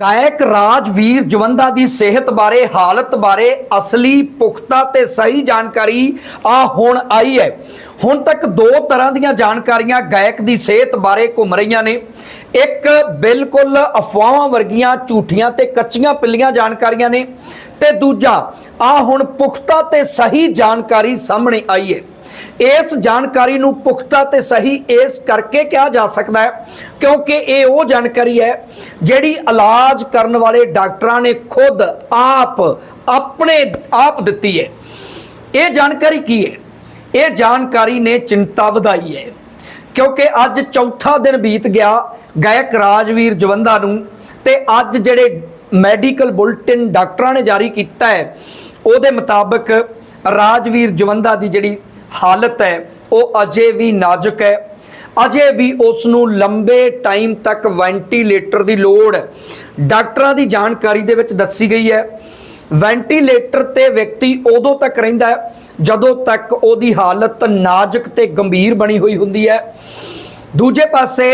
ਗਾਇਕ ਰਾਜਵੀਰ ਜਵੰਦਾ ਦੀ ਸਿਹਤ ਬਾਰੇ, ਹਾਲਤ ਬਾਰੇ ਅਸਲੀ ਪੁਖਤਾ ਤੇ ਸਹੀ ਜਾਣਕਾਰੀ ਆ ਹੁਣ ਆਈ ਹੈ। ਹੁਣ ਤੱਕ ਦੋ ਤਰ੍ਹਾਂ ਦੀਆਂ ਜਾਣਕਾਰੀਆਂ ਗਾਇਕ ਦੀ ਸਿਹਤ ਬਾਰੇ ਘੁੰਮ ਰਹੀਆਂ ਨੇ। ਇੱਕ ਬਿਲਕੁਲ ਅਫਵਾਹਾਂ ਵਰਗੀਆਂ, ਝੂਠੀਆਂ ਤੇ ਕੱਚੀਆਂ ਪਿੱਲੀਆਂ ਜਾਣਕਾਰੀਆਂ ਨੇ ਤੇ ਦੂਜਾ, ਆ ਹੁਣ ਪੁਖਤਾ ਤੇ ਸਹੀ ਜਾਣਕਾਰੀ ਸਾਹਮਣੇ ਆਈ ਹੈ। ਇਸ ਜਾਣਕਾਰੀ ਨੂੰ ਪੁਖਤਾ ਤੇ ਸਹੀ ਇਸ ਕਰਕੇ ਕਿਹਾ ਜਾ ਸਕਦਾ ਹੈ, ਕਿਉਂਕਿ ਇਹ ਉਹ ਜਾਣਕਾਰੀ ਹੈ ਜਿਹੜੀ ਇਲਾਜ ਕਰਨ ਵਾਲੇ ਡਾਕਟਰਾਂ ਨੇ ਖੁਦ ਆਪ ਆਪਣੇ ਆਪ ਦਿੱਤੀ ਹੈ। ਇਹ ਜਾਣਕਾਰੀ ਕੀ ਹੈ? ਇਹ ਜਾਣਕਾਰੀ ਨੇ ਚਿੰਤਾ ਵਧਾਈ ਹੈ, ਕਿਉਂਕਿ ਅੱਜ ਚੌਥਾ ਦਿਨ ਬੀਤ ਗਿਆ ਗਾਇਕ ਰਾਜਵੀਰ ਜਵੰਦਾ ਨੂੰ ਤੇ ਅੱਜ ਜਿਹੜੇ ਮੈਡੀਕਲ ਬੁਲਟਨ ਡਾਕਟਰਾਂ ਨੇ ਜਾਰੀ ਕੀਤਾ ਹੈ, ਉਹਦੇ ਮੁਤਾਬਕ ਰਾਜਵੀਰ ਜਵੰਦਾ ਦੀ ਜਿਹੜੀ ਹਾਲਤ ਹੈ, ਉਹ ਅਜੇ ਵੀ ਨਾਜ਼ੁਕ ਹੈ। ਅਜੇ ਵੀ ਉਸ ਨੂੰ ਲੰਬੇ ਟਾਈਮ ਤੱਕ ਵੈਂਟੀਲੇਟਰ ਦੀ ਲੋੜ ਡਾਕਟਰਾਂ ਦੀ ਜਾਣਕਾਰੀ ਦੇ ਵਿੱਚ ਦੱਸੀ ਗਈ ਹੈ, ਵੈਂਟੀਲੇਟਰ ਤੇ ਵਿਅਕਤੀ ਉਦੋਂ ਤੱਕ ਰਹਿੰਦਾ ਹੈ, ਜਦੋਂ ਤੱਕ ਉਹਦੀ ਹਾਲਤ ਨਾਜ਼ੁਕ ਤੇ ਗੰਭੀਰ ਬਣੀ ਹੋਈ ਹੁੰਦੀ ਹੈ। ਦੂਜੇ ਪਾਸੇ,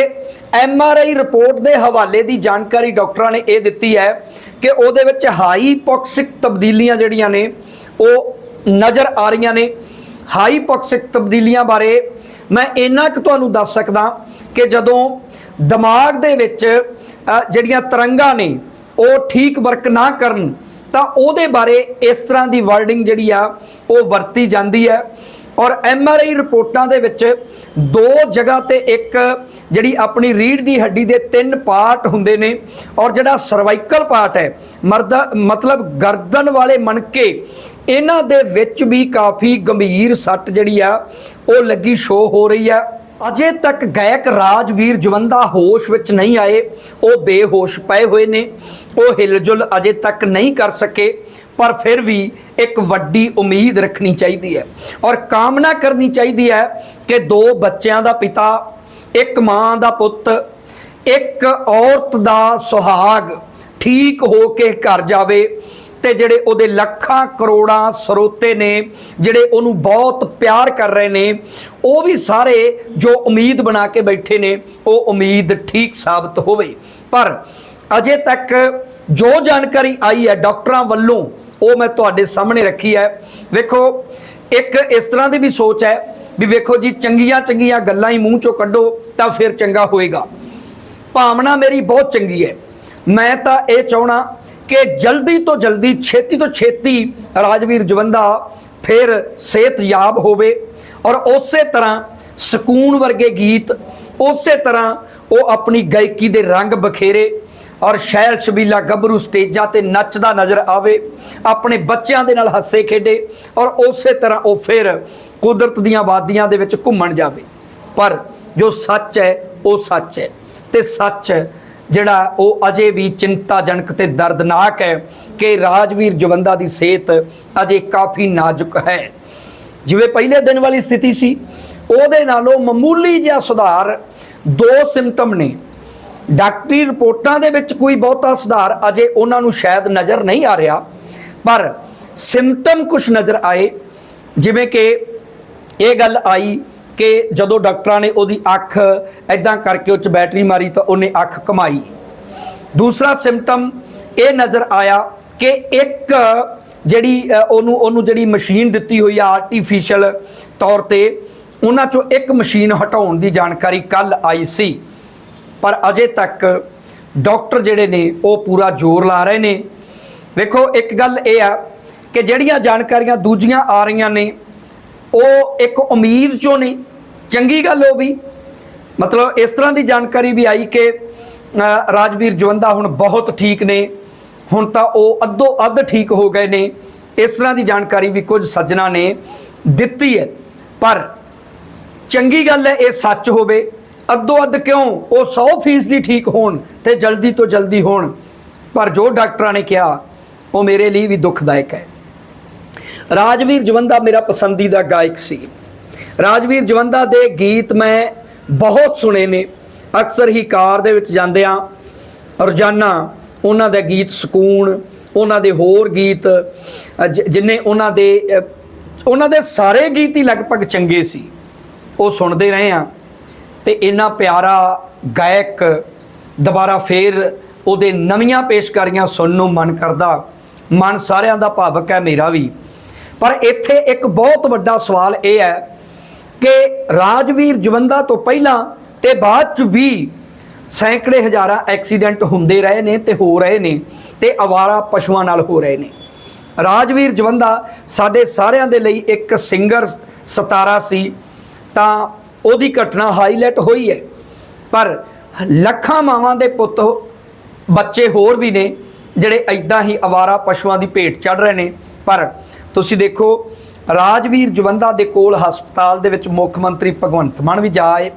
ਐਮ ਆਰ ਆਈ ਰਿਪੋਰਟ ਦੇ ਹਵਾਲੇ ਦੀ ਜਾਣਕਾਰੀ ਡਾਕਟਰਾਂ ਨੇ ਇਹ ਦਿੱਤੀ ਹੈ ਕਿ ਉਹਦੇ ਵਿੱਚ ਹਾਈਪੋਕਸਿਕ ਤਬਦੀਲੀਆਂ ਜਿਹੜੀਆਂ ਨੇ, ਉਹ ਨਜ਼ਰ ਆ ਰਹੀਆਂ ਨੇ। ਹਾਈਪੋਕਸਿਕ ਤਬਦੀਲੀਆਂ ਬਾਰੇ ਮੈਂ ਇੰਨਾ ਕੁ ਤੁਹਾਨੂੰ ਦੱਸ ਸਕਦਾ ਕਿ ਜਦੋਂ ਦਿਮਾਗ ਦੇ ਵਿੱਚ ਜਿਹੜੀਆਂ ਤਰੰਗਾਂ ਨੇ, ਉਹ ਠੀਕ ਵਰਕ ਨਾ ਕਰਨ, ਤਾਂ ਉਹਦੇ ਬਾਰੇ ਇਸ ਤਰ੍ਹਾਂ ਦੀ ਵਰਡਿੰਗ ਜਿਹੜੀ ਆ, ਉਹ ਵਰਤੀ ਜਾਂਦੀ ਹੈ। ਔਰ ਐਮ ਆਰ ਆਈ ਰਿਪੋਰਟਾਂ ਦੇ ਵਿੱਚ ਦੋ ਜਗ੍ਹਾ ਤੇ ਇੱਕ ਜਿਹੜੀ ਆਪਣੀ ਰੀੜ ਦੀ ਹੱਡੀ ਦੇ ਤਿੰਨ ਪਾਰਟ ਹੁੰਦੇ ਨੇ ਔਰ ਜਿਹੜਾ ਸਰਵਾਈਕਲ ਪਾਰਟ ਹੈ, ਮਰਦ, ਮਤਲਬ ਗਰਦਨ ਵਾਲੇ ਮਣਕੇ, ਇਹਨਾਂ ਦੇ ਵਿੱਚ ਵੀ ਕਾਫੀ ਗੰਭੀਰ ਸੱਟ ਜਿਹੜੀ ਆ, ਉਹ ਲੱਗੀ ਸ਼ੋ ਹੋ ਰਹੀ ਆ। ਅਜੇ ਤੱਕ ਗਾਇਕ ਰਾਜਵੀਰ ਜਵੰਦਾ ਹੋਸ਼ ਵਿੱਚ ਨਹੀਂ ਆਏ, ਉਹ ਬੇਹੋਸ਼ ਪਏ ਹੋਏ ਨੇ, ਉਹ ਹਿਲਜੁਲ ਅਜੇ ਤੱਕ ਨਹੀਂ ਕਰ ਸਕੇ। ਪਰ ਫਿਰ ਵੀ ਇੱਕ ਵੱਡੀ ਉਮੀਦ ਰੱਖਣੀ ਚਾਹੀਦੀ ਹੈ। ਔਰ ਕਾਮਨਾ ਕਰਨੀ ਚਾਹੀਦੀ ਹੈ ਕਿ ਦੋ ਬੱਚਿਆਂ ਦਾ ਪਿਤਾ, ਇੱਕ ਮਾਂ ਦਾ ਪੁੱਤ, ਇੱਕ ਔਰਤ ਦਾ ਸੁਹਾਗ ਠੀਕ ਹੋ ਕੇ ਘਰ ਜਾਵੇ ਤੇ ਜਿਹੜੇ ਉਹਦੇ ਲੱਖਾਂ ਕਰੋੜਾਂ ਸਰੋਤੇ ਨੇ, ਜਿਹੜੇ ਉਹਨੂੰ ਬਹੁਤ ਪਿਆਰ ਕਰ ਰਹੇ ਨੇ, ਉਹ ਵੀ ਸਾਰੇ ਜੋ ਉਮੀਦ ਬਣਾ ਕੇ ਬੈਠੇ ਨੇ, ਉਹ ਉਮੀਦ ਠੀਕ ਸਾਬਤ ਹੋਵੇ। ਪਰ ਅਜੇ ਤੱਕ ਜੋ ਜਾਣਕਾਰੀ ਆਈ ਹੈ ਡਾਕਟਰਾਂ ਵੱਲੋਂ ਉਹ ਮੈਂ ਤੁਹਾਡੇ ਸਾਹਮਣੇ ਰੱਖੀ ਹੈ। ਵੇਖੋ, ਇੱਕ ਇਸ ਤਰ੍ਹਾਂ ਦੀ ਵੀ ਸੋਚ ਹੈ ਵੀ ਵੇਖੋ ਜੀ, ਚੰਗੀਆਂ ਚੰਗੀਆਂ ਗੱਲਾਂ ਹੀ ਮੂੰਹ ਚੋਂ ਕੱਢੋ ਤਾਂ ਫਿਰ ਚੰਗਾ ਹੋਏਗਾ। ਭਾਵਨਾ ਮੇਰੀ ਬਹੁਤ ਚੰਗੀ ਹੈ। ਮੈਂ ਤਾਂ ਇਹ ਚਾਹਣਾ ਕਿ ਜਲਦੀ ਤੋਂ ਜਲਦੀ, ਛੇਤੀ ਤੋਂ ਛੇਤੀ ਰਾਜਵੀਰ ਜਵੰਦਾ ਫਿਰ ਸਿਹਤਯਾਬ ਹੋਵੇ ਔਰ ਉਸੇ ਤਰ੍ਹਾਂ ਸਕੂਨ ਵਰਗੇ ਗੀਤ, ਉਸੇ ਤਰ੍ਹਾਂ ਉਹ ਆਪਣੀ ਗਾਇਕੀ ਦੇ ਰੰਗ ਬਖੇਰੇ ਔਰ ਸ਼ੈਲ ਸ਼ਬੀਲਾ ਗੱਭਰੂ ਸਟੇਜਾਂ ਤੇ ਨੱਚਦਾ ਨਜ਼ਰ ਆਵੇ, ਆਪਣੇ ਬੱਚਿਆਂ ਦੇ ਨਾਲ ਹੱਸੇ ਖੇਡੇ ਔਰ ਉਸੇ ਤਰ੍ਹਾਂ ਉਹ ਫਿਰ ਕੁਦਰਤ ਦੀਆਂ ਵਾਦੀਆਂ ਦੇ ਵਿੱਚ ਘੁੰਮਣ ਜਾਵੇ। ਪਰ ਜੋ ਸੱਚ ਹੈ, ਉਹ ਸੱਚ ਹੈ ਤੇ ਸੱਚ ਜਿਹੜਾ ਉਹ ਅਜੇ ਵੀ ਚਿੰਤਾਜਨਕ ਤੇ ਦਰਦਨਾਕ ਹੈ ਕਿ ਰਾਜਵੀਰ ਜਵੰਦਾ ਦੀ ਸਿਹਤ ਅਜੇ ਕਾਫੀ ਨਾਜ਼ੁਕ ਹੈ। ਜਿਵੇਂ ਪਹਿਲੇ ਦਿਨ ਵਾਲੀ ਸਥਿਤੀ ਸੀ, ਉਹਦੇ ਨਾਲੋਂ ਮਾਮੂਲੀ ਜਿਹਾ ਸੁਧਾਰ ਦੋ ਸਿੰਪਟਮ ਨੇ। ਡਾਕਟਰੀ ਰਿਪੋਰਟਾਂ ਦੇ ਵਿੱਚ ਕੋਈ ਬਹੁਤਾ ਸੁਧਾਰ ਅਜੇ ਉਹਨਾਂ ਨੂੰ ਸ਼ਾਇਦ ਨਜ਼ਰ ਨਹੀਂ ਆ ਰਿਹਾ, ਪਰ ਸਿੰਪਟਮ ਕੁਝ ਨਜ਼ਰ ਆਏ, ਜਿਵੇਂ ਕਿ ਇਹ ਗੱਲ ਆਈ ਕਿ ਜਦੋਂ ਡਾਕਟਰਾਂ ਨੇ ਉਹਦੀ ਅੱਖ ਐਦਾਂ ਕਰਕੇ ਉਹ ਚ ਬੈਟਰੀ ਮਾਰੀ ਤਾਂ ਉਹਨੇ ਅੱਖ ਕਮਾਈ ਦੂਸਰਾ ਸਿੰਪਟਮ ਇਹ ਨਜ਼ਰ ਆਇਆ ਕਿ ਇੱਕ ਜਿਹੜੀ ਉਹਨੂੰ ਉਹਨੂੰ ਜਿਹੜੀ ਮਸ਼ੀਨ ਦਿੱਤੀ ਹੋਈ ਆ ਆਰਟੀਫੀਸ਼ੀਅਲ ਤੌਰ ਤੇ, ਉਹਨਾਂ ਚੋਂ ਇੱਕ ਮਸ਼ੀਨ ਹਟਾਉਣ ਦੀ ਜਾਣਕਾਰੀ ਕੱਲ ਆਈ ਸੀ। ਪਰ ਅਜੇ ਤੱਕ ਡਾਕਟਰ ਜਿਹੜੇ ਨੇ, ਉਹ ਪੂਰਾ ਜ਼ੋਰ ਲਾ ਰਹੇ ਨੇ। ਵੇਖੋ, ਇੱਕ ਗੱਲ ਇਹ ਆ ਕਿ ਜਿਹੜੀਆਂ ਜਾਣਕਾਰੀਆਂ ਦੂਜੀਆਂ ਆ ਰਹੀਆਂ ਨੇ, ਉਹ ਇੱਕ ਉਮੀਦ ਚੋਂ ਨੇ। ਚੰਗੀ ਗੱਲ ਉਹ ਵੀ। ਮਤਲਬ ਇਸ ਤਰ੍ਹਾਂ ਦੀ ਜਾਣਕਾਰੀ ਵੀ ਆਈ ਕਿ ਰਾਜਵੀਰ ਜਵੰਦਾ ਹੁਣ ਬਹੁਤ ਠੀਕ ਨੇ। ਹੁਣ ਤਾਂ ਉਹ ਅੱਧੋ ਅੱਧ ਠੀਕ ਹੋ ਗਏ ਨੇ। ਇਸ ਤਰ੍ਹਾਂ ਦੀ ਜਾਣਕਾਰੀ ਵੀ ਕੁਝ ਸੱਜਣਾ ਨੇ ਦਿੱਤੀ ਹੈ। ਪਰ ਚੰਗੀ ਗੱਲ ਹੈ, ਇਹ ਸੱਚ ਹੋਵੇ। ਅੱਧੋ ਅੱਧ ਕਿਉਂ? ਉਹ 100% ਦੀ ਠੀਕ ਹੋਣ ਤੇ ਜਲਦੀ ਤੋਂ ਜਲਦੀ ਹੋਣ। ਪਰ ਜੋ ਡਾਕਟਰਾਂ ਨੇ ਕਿਹਾ, ਉਹ ਮੇਰੇ ਲਈ ਵੀ ਦੁਖਦਾਇਕ ਹੈ। ਰਾਜਵੀਰ ਜਵੰਦਾ ਮੇਰਾ ਪਸੰਦੀਦਾ ਗਾਇਕ ਸੀ। ਰਾਜਵੀਰ ਜਵੰਦਾ ਦੇ ਗੀਤ ਮੈਂ ਬਹੁਤ ਸੁਣੇ ਨੇ। ਅਕਸਰ ਹੀ ਕਾਰ ਦੇ ਵਿੱਚ ਜਾਂਦੇ ਆ ਰੋਜ਼ਾਨਾ ਉਹਨਾਂ ਦੇ ਗੀਤ ਸਕੂਨ, ਉਹਨਾਂ ਦੇ ਹੋਰ ਗੀਤ ਜਿੰਨੇ ਉਹਨਾਂ ਦੇ ਉਹਨਾਂ ਦੇ ਸਾਰੇ ਗੀਤ ਹੀ ਲਗਭਗ ਚੰਗੇ ਸੀ। ਉਹ ਸੁਣਦੇ ਰਹੇ ਆ ਤੇ ਇੰਨਾ ਪਿਆਰਾ ਗਾਇਕ ਦੁਬਾਰਾ ਫੇਰ ਉਹਦੇ ਨਵੀਆਂ ਪੇਸ਼ਕਾਰੀਆਂ ਸੁਣਨ ਨੂੰ ਮਨ ਕਰਦਾ। ਮਨ ਸਾਰਿਆਂ ਦਾ ਭਾਵਕ ਹੈ, ਮੇਰਾ ਵੀ। ਪਰ ਇੱਥੇ ਇੱਕ ਬਹੁਤ ਵੱਡਾ ਸਵਾਲ ਇਹ ਹੈ ਕਿ ਰਾਜਵੀਰ ਜਵੰਦਾ ਤੋਂ ਪਹਿਲਾਂ ਤੇ ਬਾਅਦ ਚ ਵੀ ਸੈਂਕੜੇ ਹਜ਼ਾਰਾਂ ਐਕਸੀਡੈਂਟ ਹੁੰਦੇ ਰਹੇ ਨੇ ਤੇ ਹੋ ਰਹੇ ਨੇ ਤੇ ਅਵਾਰਾ ਪਸ਼ੂਆਂ ਨਾਲ ਹੋ ਰਹੇ ਨੇ। ਰਾਜਵੀਰ ਜਵੰਦਾ ਸਾਡੇ ਸਾਰਿਆਂ ਦੇ ਲਈ ਇੱਕ ਸਿੰਗਰ ਸਤਾਰਾ ਸੀ। ਤਾਂ ਉਹਦੀ ਘਟਨਾ ਹਾਈਲਾਈਟ ਹੋਈ ਹੈ। ਪਰ ਲੱਖਾਂ ਮਾਵਾਂ ਦੇ ਪੁੱਤ, ਬੱਚੇ ਹੋਰ ਵੀ ਨੇ, ਜਿਹੜੇ ਐਦਾਂ ਹੀ ਅਵਾਰਾ ਪਸ਼ੂਆਂ ਦੀ ਭੇਟ ਚੜ ਰਹੇ ਨੇ। ਪਰ ਤੁਸੀਂ ਦੇਖੋ, ਰਾਜਵੀਰ ਜਵੰਦਾ ਦੇ ਕੋਲ ਹਸਪਤਾਲ ਦੇ ਵਿੱਚ ਮੁੱਖ ਮੰਤਰੀ ਭਗਵੰਤ ਮਾਨ ਵੀ ਜਾਏ,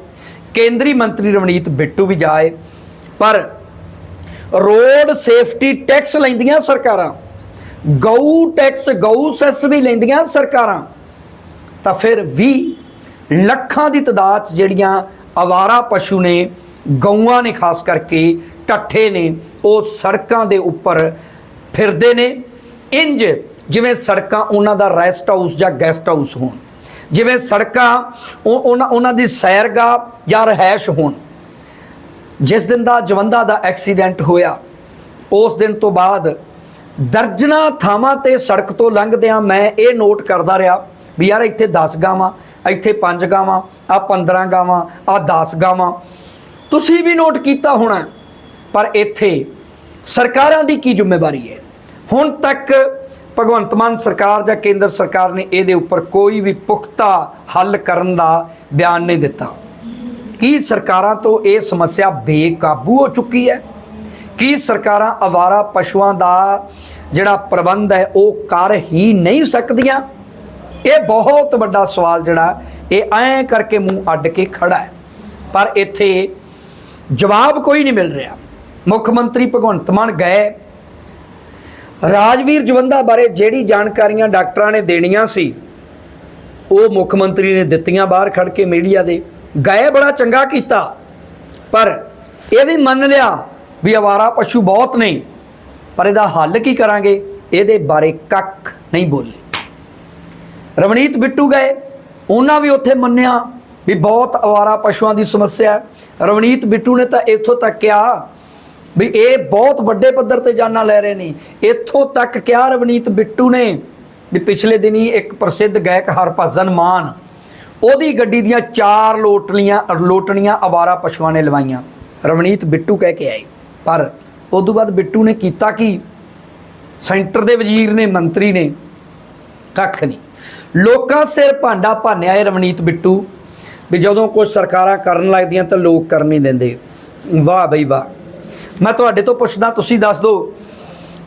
ਕੇਂਦਰੀ ਮੰਤਰੀ ਰਵਨੀਤ ਬਿੱਟੂ ਵੀ ਜਾਏ। ਪਰ ਰੋਡ ਸੇਫਟੀ ਟੈਕਸ ਲੈਂਦੀਆਂ ਸਰਕਾਰਾਂ, ਗਊ ਟੈਕਸ, ਗਊ ਸੈਸ ਵੀ ਲੈਂਦੀਆਂ ਸਰਕਾਰਾਂ। ਤਾਂ ਫਿਰ ਵੀ ਲੱਖਾਂ ਦੀ ਤਦਾਦ 'ਚ ਜਿਹੜੀਆਂ ਅਵਾਰਾ ਪਸ਼ੂ ਨੇ, ਗਊਆਂ ਨੇ ਖਾਸ ਕਰਕੇ ਟੱਠੇ ਨੇ, ਉਹ ਸੜਕਾਂ ਦੇ ਉੱਪਰ ਫਿਰਦੇ ਨੇ। ਇੰਜ ਜਿਵੇਂ ਸੜਕਾਂ ਉਹਨਾਂ ਦਾ ਰੈਸਟ ਹਾਊਸ ਜਾਂ ਗੈਸਟ ਹਾਊਸ ਹੋਣ, ਜਿਵੇਂ ਸੜਕਾਂ ਉਹ ਉਹਨਾਂ ਉਹਨਾਂ ਦੀ ਸੈਰਗਾਹ ਜਾਂ ਰਹਿائش ਹੋਣ। ਜਿਸ ਦਿਨ ਦਾ ਜਵੰਦਾ ਦਾ ਐਕਸੀਡੈਂਟ ਹੋਇਆ, ਉਸ ਦਿਨ ਤੋਂ ਬਾਅਦ ਦਰਜਨਾ ਥਾਵਾਂ ਤੇ ਸੜਕ ਤੋਂ ਲੰਘਦਿਆਂ ਮੈਂ ਇਹ ਨੋਟ ਕਰਦਾ ਰਿਹਾ ਵੀ ਯਾਰ ਇੱਥੇ 10 ਗਾਵਾਂ ਇੱਥੇ 5 ਗਾਵਾਂ ਆ 15 ਗਾਵਾਂ ਆ 10 ਗਾਵਾਂ। ਤੁਸੀਂ ਵੀ ਨੋਟ ਕੀਤਾ ਹੋਣਾ ਪਰ ਇੱਥੇ ਸਰਕਾਰਾਂ ਦੀ ਕੀ ਜ਼ਿੰਮੇਵਾਰੀ ਹੈ? ਹੁਣ ਤੱਕ ਭਗਵੰਤ ਮਾਨ ਸਰਕਾਰ ਜਾਂ ਕੇਂਦਰ ਸਰਕਾਰ ਨੇ ਇਹਦੇ ਉੱਪਰ ਕੋਈ ਵੀ ਪੁਖਤਾ ਹੱਲ ਕਰਨ ਦਾ ਬਿਆਨ ਨਹੀਂ ਦਿੱਤਾ। ਕੀ ਸਰਕਾਰਾਂ ਤੋਂ ਇਹ ਸਮੱਸਿਆ ਬੇਕਾਬੂ ਹੋ ਚੁੱਕੀ ਹੈ? ਕੀ ਸਰਕਾਰਾਂ ਅਵਾਰਾ ਪਸ਼ੂਆਂ ਦਾ ਜਿਹੜਾ ਪ੍ਰਬੰਧ ਹੈ, ਉਹ ਕਰ ਹੀ ਨਹੀਂ ਸਕਦੀਆਂ? ਇਹ ਬਹੁਤ ਵੱਡਾ ਸਵਾਲ ਜਿਹੜਾ, ਇਹ ਐਂ ਕਰਕੇ ਮੂੰਹ ਅੱਡ ਕੇ ਖੜਾ ਹੈ। ਪਰ ਇੱਥੇ ਜਵਾਬ ਕੋਈ ਨਹੀਂ ਮਿਲ ਰਿਹਾ। ਮੁੱਖ ਮੰਤਰੀ ਭਗਵੰਤ ਮਾਨ ਗਏ। ਰਾਜਵੀਰ ਜਵੰਦਾ ਬਾਰੇ ਜਿਹੜੀ ਜਾਣਕਾਰੀਆਂ ਡਾਕਟਰਾਂ ਨੇ ਦੇਣੀਆਂ ਸੀ, ਉਹ ਮੁੱਖ ਮੰਤਰੀ ਨੇ ਦਿੱਤੀਆਂ ਬਾਹਰ ਖੜ ਕੇ ਮੀਡੀਆ ਦੇ। ਗਏ, ਬੜਾ ਚੰਗਾ ਕੀਤਾ। ਪਰ ਇਹ ਵੀ ਮੰਨ ਲਿਆ ਵੀ ਆਵਾਰਾ ਪਸ਼ੂ ਬਹੁਤ ਨਹੀਂ ਪਰ ਇਹਦਾ ਹੱਲ ਕੀ ਕਰਾਂਗੇ? ਇਹਦੇ ਬਾਰੇ ਕੱਖ ਨਹੀਂ ਬੋਲੇ। ਰਵਨੀਤ ਬਿੱਟੂ ਗਏ। ਉਹਨਾਂ ਵੀ ਉੱਥੇ ਮੰਨਿਆ ਵੀ ਬਹੁਤ ਆਵਾਰਾ ਪਸ਼ੂਆਂ ਦੀ ਸਮੱਸਿਆ ਹੈ। ਰਵਨੀਤ ਬਿੱਟੂ ਨੇ ਤਾਂ ਇੱਥੋਂ ਤੱਕ ਕਿਹਾ ਵੀ ਇਹ ਬਹੁਤ ਵੱਡੇ ਪੱਧਰ ਤੇ ਜਾਨਾਂ ਲੈ ਰਹੇ ਨੇ। ਇੱਥੋਂ ਤੱਕ ਕਿਹਾ ਰਵਨੀਤ ਬਿੱਟੂ ਨੇ ਵੀ ਪਿਛਲੇ ਦਿਨੀ ਇੱਕ ਪ੍ਰਸਿੱਧ ਗਾਇਕ ਹਰਭਜਨ ਮਾਨ, ਉਹਦੀ ਗੱਡੀ ਦੀਆਂ ਚਾਰ ਲੋਟਲੀਆਂ ਲੋਟਣੀਆਂ ਆਵਾਰਾ ਪਸ਼ੂਆਂ ਨੇ ਲਵਾਈਆਂ। ਰਵਨੀਤ ਬਿੱਟੂ ਕਹਿ ਕੇ ਆਏ। ਪਰ ਉਸ ਤੋਂ ਬਾਅਦ ਬਿੱਟੂ ਨੇ ਕੀਤਾ ਕੀ? ਸੈਂਟਰ ਦੇ ਵਜ਼ੀਰ ਨੇ, ਮੰਤਰੀ ਨੇ, ਕੱਖ ਨਹੀਂ। ਲੋਕਾਂ ਸਿਰ ਭਾਂਡਾ ਭਾਨਿਆ ਹੈ ਰਵਨੀਤ ਬਿੱਟੂ, ਵੀ ਜਦੋਂ ਕੁਝ ਸਰਕਾਰਾਂ ਕਰਨ ਲੱਗਦੀਆਂ ਤਾਂ ਲੋਕ ਕਰਨ ਨਹੀਂ ਦਿੰਦੇ। ਵਾਹ ਬਈ ਵਾਹ। ਮੈਂ ਤੁਹਾਡੇ ਤੋਂ ਪੁੱਛਦਾ, ਤੁਸੀਂ ਦੱਸ ਦਿਓ,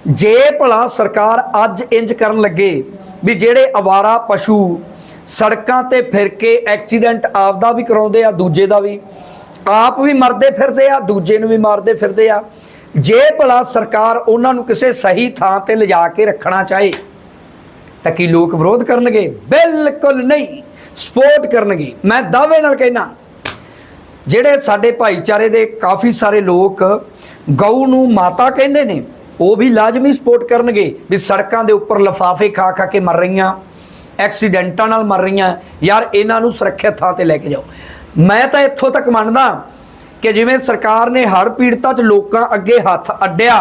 ਜੇ ਭਲਾ ਸਰਕਾਰ ਅੱਜ ਇੰਜ ਕਰਨ ਲੱਗੇ ਵੀ ਜਿਹੜੇ ਅਵਾਰਾ ਪਸ਼ੂ ਸੜਕਾਂ ਤੇ ਫਿਰ ਕੇ ਐਕਸੀਡੈਂਟ ਆਪ ਦਾ ਵੀ ਕਰਾਉਂਦੇ ਆ, ਦੂਜੇ ਦਾ ਵੀ, ਆਪ ਵੀ ਮਰਦੇ ਫਿਰਦੇ ਆ, ਦੂਜੇ ਨੂੰ ਵੀ ਮਾਰਦੇ ਫਿਰਦੇ ਆ, ਜੇ ਭਲਾ ਸਰਕਾਰ ਉਹਨਾਂ ਨੂੰ ਕਿਸੇ ਸਹੀ ਥਾਂ ਤੇ ਲਿਜਾ ਕੇ ਰੱਖਣਾ ਚਾਹੇ ਤਾਂ ਕੀ ਲੋਕ ਵਿਰੋਧ ਕਰਨਗੇ? ਬਿਲਕੁਲ ਨਹੀਂ। ਸਪੋਰਟ ਕਰਨਗੇ। ਮੈਂ ਦਾਅਵੇ ਨਾਲ ਕਹਿਣਾ ਜਿਹੜੇ ਸਾਡੇ ਭਾਈਚਾਰੇ ਦੇ ਕਾਫੀ ਸਾਰੇ ਲੋਕ ਗਊ ਨੂੰ ਮਾਤਾ ਕਹਿੰਦੇ ਨੇ, ਉਹ ਵੀ ਲਾਜ਼ਮੀ ਸਪੋਰਟ ਕਰਨਗੇ ਵੀ ਸੜਕਾਂ ਦੇ ਉੱਪਰ ਲਫਾਫੇ ਖਾ ਖਾ ਕੇ ਮਰ ਰਹੀਆਂ, ਐਕਸੀਡੈਂਟਾਂ ਨਾਲ ਮਰ ਰਹੀਆਂ, ਯਾਰ ਇਹਨਾਂ ਨੂੰ ਸੁਰੱਖਿਅਤ ਥਾਂ ਤੇ ਲੈ ਕੇ ਜਾਓ। ਮੈਂ ਤਾਂ ਇੱਥੋਂ ਤੱਕ ਮੰਨਦਾ ਕਿ ਜਿਵੇਂ ਸਰਕਾਰ ਨੇ ਹੜ੍ਹ ਪੀੜਤਾਂ 'ਚ ਲੋਕਾਂ ਅੱਗੇ ਹੱਥ ਅੱਡਿਆ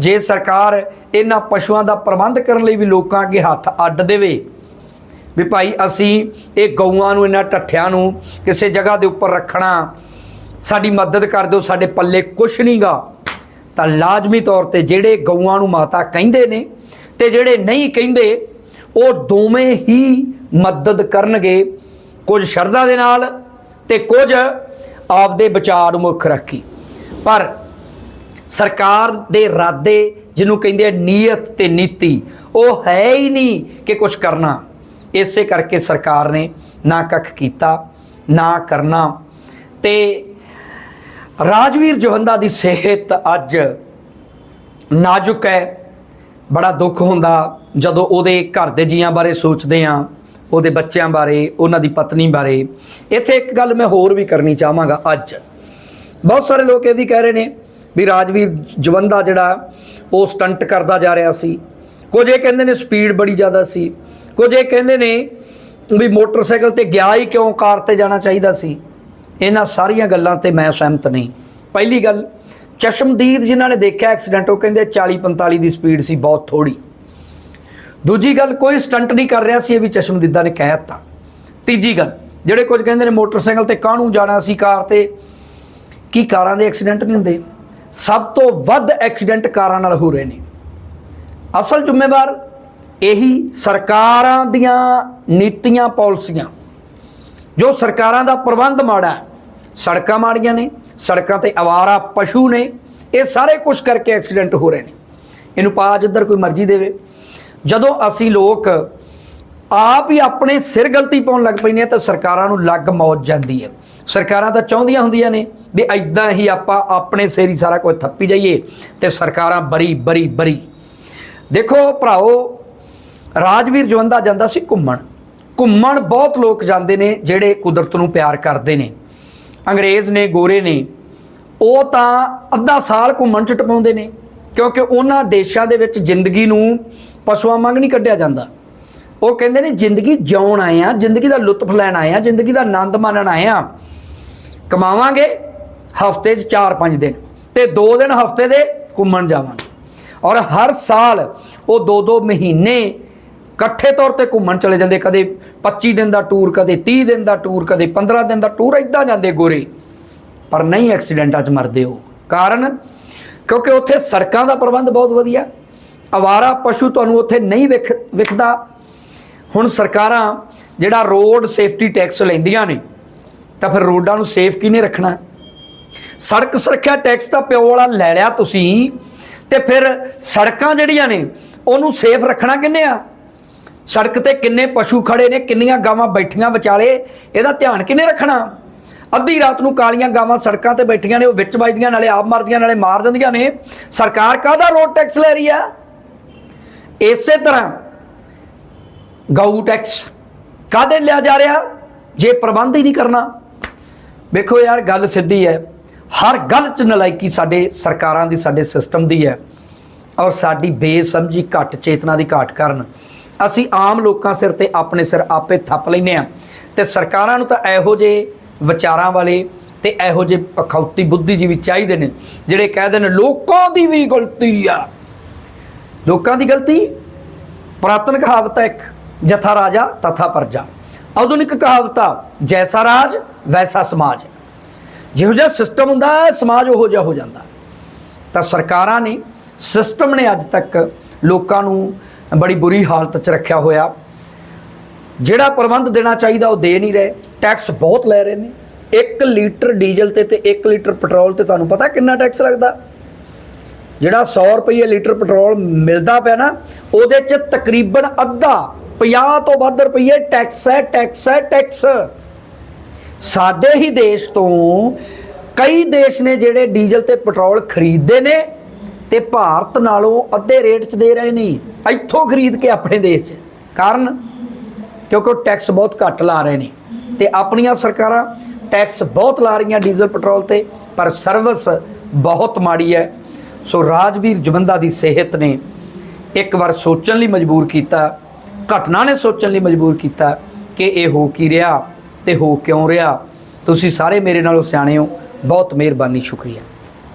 ਜੇ ਸਰਕਾਰ ਇਹਨਾਂ ਪਸ਼ੂਆਂ ਦਾ ਪ੍ਰਬੰਧ ਕਰਨ ਲਈ ਵੀ ਲੋਕਾਂ ਅੱਗੇ ਹੱਥ ਅੱਡ ਦੇਵੇ, ਵੀ ਭਾਈ ਅਸੀਂ ਇਹ ਗਊਆਂ ਨੂੰ, ਇਹਨਾਂ ਟੱਠਿਆਂ ਨੂੰ ਕਿਸੇ ਜਗ੍ਹਾ ਦੇ ਉੱਪਰ ਰੱਖਣਾ, ਸਾਡੀ ਮਦਦ ਕਰ ਦਿਓ, ਸਾਡੇ ਪੱਲੇ ਕੁਛ ਨਹੀਂਗਾ, ਤਾਂ ਲਾਜ਼ਮੀ ਤੌਰ ਤੇ ਜਿਹੜੇ ਗਊਆਂ ਨੂੰ ਮਾਤਾ ਕਹਿੰਦੇ ਨੇ ਤੇ ਜਿਹੜੇ ਨਹੀਂ ਕਹਿੰਦੇ, ਉਹ ਦੋਵੇਂ ਹੀ ਮਦਦ ਕਰਨਗੇ, ਕੁਝ ਸ਼ਰਧਾ ਦੇ ਨਾਲ ਤੇ ਕੁਝ ਆਪਦੇ ਵਿਚਾਰ ਨੂੰ ਮੁੱਖ ਰੱਖੀ। ਪਰ ਸਰਕਾਰ ਦੇ ਇਰਾਦੇ ਜਿਹਨੂੰ ਕਹਿੰਦੇ ਆ ਨੀਅਤ ਤੇ ਨੀਤੀ, ਉਹ ਹੈ ਹੀ ਨਹੀਂ ਕਿ ਕੁਝ ਕਰਨਾ। ਇਸੇ ਕਰਕੇ ਸਰਕਾਰ ਨੇ ਨਾ ਕੱਖ ਕੀਤਾ, ਨਾ ਕਰਨਾ। ਤੇ ਰਾਜਵੀਰ ਜਵੰਦਾ ਦੀ ਸਿਹਤ ਅੱਜ ਨਾਜ਼ੁਕ ਹੈ। ਬੜਾ ਦੁੱਖ ਹੁੰਦਾ ਜਦੋਂ ਉਹਦੇ ਘਰ ਦੇ ਜੀਆਂ ਬਾਰੇ ਸੋਚਦੇ ਆ ਉਹਦੇ ਬੱਚਿਆਂ ਬਾਰੇ, ਉਹਨਾਂ ਦੀ ਪਤਨੀ ਬਾਰੇ। ਇੱਥੇ ਇੱਕ ਗੱਲ ਮੈਂ ਹੋਰ ਵੀ ਕਰਨੀ ਚਾਹਾਂਗਾ ਅੱਜ। ਬਹੁਤ ਸਾਰੇ ਲੋਕ ਇਹ ਵੀ ਕਹਿ ਰਹੇ ਨੇ ਵੀ ਰਾਜਵੀਰ ਜਵੰਦਾ ਜਿਹੜਾ ਉਹ ਸਟੰਟ ਕਰਦਾ ਜਾ ਰਿਹਾ ਸੀ। ਕੁਝ ਇਹ ਕਹਿੰਦੇ ਨੇ ਸਪੀਡ ਬੜੀ ਜ਼ਿਆਦਾ ਸੀ। ਕੁਝ ਇਹ ਕਹਿੰਦੇ ਨੇ ਵੀ ਮੋਟਰਸਾਈਕਲ ਤੇ ਗਿਆ ਹੀ ਕਿਉਂ, ਕਾਰ ਤੇ ਜਾਣਾ ਚਾਹੀਦਾ ਸੀ। ਇਹਨਾਂ ਸਾਰੀਆਂ ਗੱਲਾਂ ਤੇ ਮੈਂ ਸਹਿਮਤ ਨਹੀਂ। ਪਹਿਲੀ ਗੱਲ, ਚਸ਼ਮਦੀਦ ਜਿਨ੍ਹਾਂ ਨੇ ਦੇਖਿਆ ਐਕਸੀਡੈਂਟ, ਉਹ ਕਹਿੰਦੇ 40 45 ਦੀ ਸਪੀਡ ਸੀ, ਬਹੁਤ ਥੋੜੀ ਦੂਜੀ ਗੱਲ, ਕੋਈ ਸਟੰਟ ਨਹੀਂ ਕਰ ਰਿਹਾ ਸੀ, ਇਹ ਵੀ ਚਸ਼ਮਦੀਦਾ ਨੇ ਕਹਿ ਦਿੱਤਾ। ਤੀਜੀ ਗੱਲ, ਜਿਹੜੇ ਕੁਝ ਕਹਿੰਦੇ ਨੇ ਮੋਟਰਸਾਈਕਲ ਤੇ ਕਾਹਨੂੰ ਜਾਣਾ ਸੀ, ਕਾਰ ਤੇ, ਕੀ ਕਾਰਾਂ ਦੇ ਐਕਸੀਡੈਂਟ ਨਹੀਂ ਹੁੰਦੇ? ਸਭ ਤੋਂ ਵੱਧ ਐਕਸੀਡੈਂਟ ਕਾਰਾਂ ਨਾਲ ਹੋ ਰਹੇ ਨੇ। ਅਸਲ ਜ਼ਿੰਮੇਵਾਰ ਇਹੀ ਸਰਕਾਰਾਂ ਦੀਆਂ ਨੀਤੀਆਂ, ਪਾਲਿਸੀਆਂ। ਜੋ ਸਰਕਾਰਾਂ ਦਾ ਪ੍ਰਬੰਧ ਮਾੜਾ ਹੈ, ਸੜਕਾਂ ਮਾੜੀਆਂ ਨੇ, ਸੜਕਾਂ ਤੇ ਆਵਾਰਾ ਪਸ਼ੂ ਨੇ, ਇਹ ਸਾਰੇ ਕੁਝ ਕਰਕੇ ਐਕਸੀਡੈਂਟ ਹੋ ਰਹੇ ਨੇ। ਇਹਨੂੰ ਪਾ ਜਿੱਧਰ ਕੋਈ ਮਰਜ਼ੀ ਦੇਵੇ। ਜਦੋਂ ਅਸੀਂ ਲੋਕ ਆਪ ਹੀ ਆਪਣੇ ਸਿਰ ਗਲਤੀ ਪਾਉਣ ਲੱਗ ਪੈਂਦੇ ਹਾਂ, ਤਾਂ ਸਰਕਾਰਾਂ ਨੂੰ ਲੱਗ ਮੌਤ ਜਾਂਦੀ ਹੈ। ਸਰਕਾਰਾਂ ਤਾਂ ਚਾਹੁੰਦੀਆਂ ਹੁੰਦੀਆਂ ਨੇ ਵੀ ਐਦਾਂ ਹੀ ਆਪਾਂ ਆਪਣੇ ਸਿਰ ਹੀ ਸਾਰਾ ਕੁਝ ਥੱਪੀ ਜਾਈਏ ਤੇ ਸਰਕਾਰਾਂ ਬਰੀ ਬਰੀ ਬਰੀ। ਦੇਖੋ ਭਰਾਓ, ਰਾਜਵੀਰ ਜਵੰਦਾ ਜਾਂਦਾ ਸੀ ਘੁੰਮਣ। ਘੁੰਮਣ ਬਹੁਤ ਲੋਕ ਜਾਂਦੇ ਨੇ ਜਿਹੜੇ ਕੁਦਰਤ ਨੂੰ ਪਿਆਰ ਕਰਦੇ ਨੇ। ਅੰਗਰੇਜ਼ ਨੇ, ਗੋਰੇ ਨੇ। ਉਹ ਤਾਂ ਅੱਧਾ ਸਾਲ ਘੁੰਮਣ ਚ ਟਪਾਉਂਦੇ ਨੇ, ਕਿਉਂਕਿ ਉਹਨਾਂ ਦੇਸ਼ਾਂ ਦੇ ਵਿੱਚ ਜ਼ਿੰਦਗੀ ਨੂੰ ਪਸ਼ੂਆਂ ਵਾਂਗ ਨਹੀਂ ਕੱਢਿਆ ਜਾਂਦਾ। ਉਹ ਕਹਿੰਦੇ ਨੇ, ਜ਼ਿੰਦਗੀ ਜਿਉਣ ਆਏ ਆ ਜ਼ਿੰਦਗੀ ਦਾ ਲੁਤਫ ਲੈਣ ਆਏ ਆ ਜ਼ਿੰਦਗੀ ਦਾ ਆਨੰਦ ਮਾਣਨ ਆਏ ਆ ਕਮਾਵਾਂਗੇ ਹਫ਼ਤੇ 'ਚ 4-5 ਦਿਨ ਤੇ 2 ਦਿਨ ਹਫ਼ਤੇ ਦੇ ਘੁੰਮਣ ਜਾਵਾਂਗੇ। ਔਰ ਹਰ ਸਾਲ ਉਹ 2-2 ਮਹੀਨੇ ਇਕੱਠੇ ਤੌਰ ਤੇ ਘੁੰਮਣ ਚਲੇ ਜਾਂਦੇ। ਕਦੇ 25 ਦਿਨ ਦਾ ਟੂਰ, ਕਦੇ 30 ਦਿਨ ਦਾ ਟੂਰ, ਕਦੇ 15 ਦਿਨ ਦਾ ਟੂਰ ਇਦਾਂ ਜਾਂਦੇ ਗੋਰੇ। ਪਰ ਨਹੀਂ ਐਕਸੀਡੈਂਟਾਂ 'ਚ ਮਰਦੇ ਉਹ। ਕਾਰਨ ਕਿਉਂਕਿ ਉੱਥੇ ਸੜਕਾਂ ਦਾ ਪ੍ਰਬੰਧ ਬਹੁਤ ਵਧੀਆ। ਆਵਾਰਾ ਪਸ਼ੂ ਤੁਹਾਨੂੰ ਉੱਥੇ ਨਹੀਂ ਵਿਖ, ਵਿਖਦਾ। ਹੁਣ ਸਰਕਾਰਾਂ ਜਿਹੜਾ ਰੋਡ ਸੇਫਟੀ ਟੈਕਸ ਲੈਂਦੀਆਂ ਨੇ ਤਾਂ ਫਿਰ ਰੋਡਾਂ ਨੂੰ ਸੇਫ ਕਿਹਨੇ ਰੱਖਣਾ? ਸੜਕ ਸੁਰੱਖਿਆ ਟੈਕਸ ਤਾਂ ਪਿਓ ਵਾਲਾ ਲੈ ਲਿਆ ਤੁਸੀਂ, ਤੇ ਫਿਰ ਸੜਕਾਂ ਜਿਹੜੀਆਂ ਨੇ, ਉਹਨੂੰ ਸੇਫ ਰੱਖਣਾ ਕਿੰਨੇ ਆ? ਸੜਕ ਤੇ ਕਿੰਨੇ ਪਸ਼ੂ ਖੜੇ ਨੇ, ਕਿੰਨੀਆਂ ਗਾਵਾਂ ਬੈਠੀਆਂ ਵਿਚਾਲੇ, ਇਹਦਾ ਧਿਆਨ ਕਿੰਨੇ ਰੱਖਣਾ? ਅੱਧੀ ਰਾਤ ਨੂੰ ਕਾਲੀਆਂ ਗਾਵਾਂ ਸੜਕਾਂ ਤੇ ਬੈਠੀਆਂ ਨੇ, ਉਹ ਵਿੱਚ ਵੱਜਦੀਆਂ, ਨਾਲੇ ਆਪ ਮਰਦੀਆਂ, ਨਾਲੇ ਮਾਰ ਦਿੰਦੀਆਂ ਨੇ। ਸਰਕਾਰ ਕਾਹਦਾ ਰੋਡ ਟੈਕਸ ਲੈ ਰਹੀ ਆ? ਇਸੇ ਤਰ੍ਹਾਂ ਗਊ ਟੈਕਸ ਕਾਹਦੇ ਲਿਆ ਜਾ ਰਿਹਾ? ਜੇ ਪ੍ਰਬੰਧ ਹੀ ਨਹੀਂ ਕਰਨਾ। ਵੇਖੋ ਯਾਰ, ਗੱਲ ਸਿੱਧੀ ਹੈ। ਹਰ ਗੱਲ 'ਚ ਨਲਾਇਕੀ ਸਾਡੇ ਸਰਕਾਰਾਂ ਦੀ, ਸਾਡੇ ਸਿਸਟਮ ਦੀ ਹੈ। ਔਰ ਸਾਡੀ ਬੇਸਮਝੀ ਘੱਟ ਚੇਤਨਾ ਦੀ ਘਾਟ ਕਰਨ ਅਸੀਂ ਆਮ ਲੋਕਾਂ ਸਿਰ ਤੇ ਆਪਣੇ ਸਿਰ ਆਪੇ ਥੱਪ ਲੈਨੇ ਆ ਤੇ ਸਰਕਾਰਾਂ ਨੂੰ ਤਾਂ ਇਹੋ ਜਿਹੇ ਵਿਚਾਰਾਂ ਵਾਲੇ ਤੇ ਇਹੋ ਜਿਹੇ ਅਖੌਤੀ ਬੁੱਧੀਜੀਵੀ ਚਾਹੀਦੇ ਨੇ, ਜਿਹੜੇ ਕਹਿੰਦੇ ਨੇ ਲੋਕਾਂ ਦੀ ਵੀ ਗਲਤੀ ਆ। ਲੋਕਾਂ ਦੀ ਗਲਤੀ? ਪੁਰਾਤਨ ਕਹਾਵਤ ਹੈ ਇੱਕ, ਜਥਾ ਰਾਜਾ ਤਥਾ ਪਰਜਾ। ਆਧੁਨਿਕ ਕਹਾਵਤ, ਜੈਸਾ ਰਾਜ, ਵੈਸਾ ਸਮਾਜ। ਜਿਹੋ ਜਿਹਾ ਸਿਸਟਮ ਹੁੰਦਾ, ਸਮਾਜ ਉਹੋ ਜਿਹਾ ਹੋ ਜਾਂਦਾ। ਤਾਂ ਸਰਕਾਰਾਂ ਨੇ ਸਿਸਟਮ ਨੇ ਅੱਜ ਤੱਕ ਲੋਕਾਂ ਨੂੰ ਬੜੀ ਬੁਰੀ ਹਾਲਤ 'ਚ ਰੱਖਿਆ ਹੋਇਆ। ਜਿਹੜਾ ਪ੍ਰਬੰਧ ਦੇਣਾ ਚਾਹੀਦਾ, ਉਹ ਦੇ ਨਹੀਂ ਰਹੇ। ਟੈਕਸ ਬਹੁਤ ਲੈ ਰਹੇ ਨੇ। 1 ਲੀਟਰ ਡੀਜ਼ਲ ਤੇ ਤੇ 1 ਲੀਟਰ ਪੈਟਰੋਲ ਤੇ ਤੁਹਾਨੂੰ ਪਤਾ ਕਿੰਨਾ ਟੈਕਸ ਲੱਗਦਾ? ਜਿਹੜਾ 100 ਰੁਪਏ ਲੀਟਰ ਪੈਟਰੋਲ ਮਿਲਦਾ ਪਿਆ ਨਾ, ਉਹਦੇ 'ਚ ਤਕਰੀਬਨ ਅੱਧਾ 50 ਤੋਂ ਵੱਧ ਰੁਪਏ ਟੈਕਸ ਹੈ ਟੈਕਸ ਹੈ ਟੈਕਸ ਸਾਡੇ ਹੀ ਦੇਸ਼ ਤੋਂ ਕਈ ਦੇਸ਼ ਨੇ ਜਿਹੜੇ ਡੀਜ਼ਲ ਤੇ ਪੈਟਰੋਲ ਖਰੀਦਦੇ ਨੇ ਤੇ ਭਾਰਤ ਨਾਲੋਂ ਅੱਧੇ ਰੇਟ 'ਚ ਦੇ ਰਹੇ ਨੇ। ਇੱਥੋਂ ਖਰੀਦ ਕੇ ਆਪਣੇ ਦੇਸ਼ 'ਚ। ਕਾਰਨ? ਕਿਉਂਕਿ ਉਹ ਟੈਕਸ ਬਹੁਤ ਘੱਟ ਲਾ ਰਹੇ ਨੇ। ਤੇ ਆਪਣੀਆਂ ਸਰਕਾਰਾਂ ਟੈਕਸ ਬਹੁਤ ਲਾ ਰਹੀਆਂ ਡੀਜ਼ਲ, ਪੈਟਰੋਲ ਤੇ, ਪਰ ਸਰਵਿਸ ਬਹੁਤ ਮਾੜੀ ਹੈ। ਸੋ ਰਾਜਵੀਰ ਜਵੰਦਾ ਦੀ ਸਿਹਤ ਨੇ ਇੱਕ ਵਾਰ ਸੋਚਣ ਲਈ ਮਜਬੂਰ ਕੀਤਾ ਘਟਨਾ ਨੇ ਸੋਚਣ ਲਈ ਮਜਬੂਰ ਕੀਤਾ ਕਿ ਇਹ ਹੋ ਕੀ ਰਿਹਾ ਤੇ ਹੋ ਕਿਉਂ ਰਿਹਾ। ਤੁਸੀਂ ਸਾਰੇ ਮੇਰੇ ਨਾਲੋਂ ਸਿਆਣੇ ਹੋ। ਬਹੁਤ ਮਿਹਰਬਾਨੀ, ਸ਼ੁਕਰੀਆ।